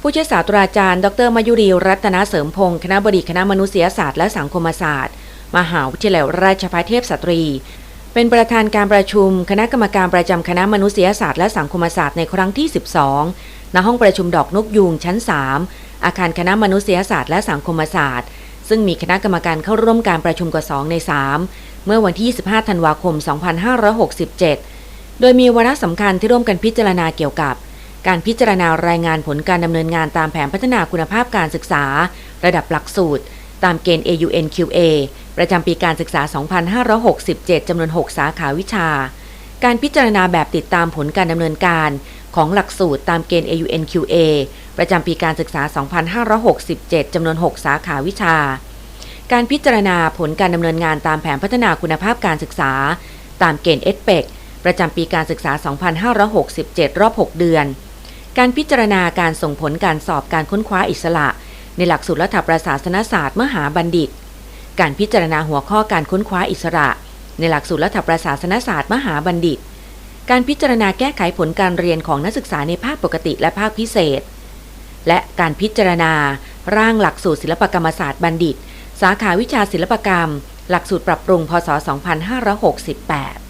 ผู้ช่วยศาสตราจารย์ ดรมายุรีรัตนเสริมพงศ์คณะบดีคณะมนุษยศาสตร์และสังคมศาสตร์ มหาวิทยาลัยราชภัฏเทพสตรี เป็นประธานการประชุม คณะกรรมการประจำคณะมนุษยศาสตร์และสังคมศาสตร์ในครั้งที่ 12 ณห้องประชุมดอกนกยูงชั้น 3 อาคารคณะมนุษยศาสตร์และสังคมศาสตร์ ซึ่งมีคณะกรรมการเข้าร่วมการประชุมกว่า 2 ใน 3 เมื่อวันที่ 25 ธันวาคม 2567 โดยมีวาระสำคัญที่ร่วมกันพิจารณาเกี่ยวกับ การพิจารณารายงานผลการดำเนินงานตามแผนพัฒนาคุณภาพการศึกษา ระดับหลักสูตร ตามเกณฑ์ AUNQA ประจำปีการศึกษา 2567 จำนวน 6 สาขาวิชา การพิจารณาแบบติดตามผลการดำเนินการ ของหลักสูตรตามเกณฑ์ AUNQA ประจำปีการศึกษา 2567 จำนวน 6 สาขาวิชา การพิจารณาผลการดำเนินงานตามแผนพัฒนาคุณภาพการศึกษา ตามเกณฑ์ e d ประจำปีการศึกษา 2567 รอบ 6 เดือน การพิจารณาการส่งผลการสอบการค้นคว้าอิสระ ในหลักสูตรรัฐประศาสนศาสตร์มหาบัณฑิต การพิจารณาหัวข้อการค้นคว้าอิสระ ในหลักสูตรรัฐประศาสนศาสตร์มหาบัณฑิต การพิจารณาแก้ไขผลการเรียนของนักศึกษาในภาคปกติและภาคพิเศษ และการพิจารณา ร่างหลักสูตรศิลปกรรมศาสตร์บัณฑิต สาขาวิชาศิลปกรรม หลักสูตรปรับปรุงพศ 2568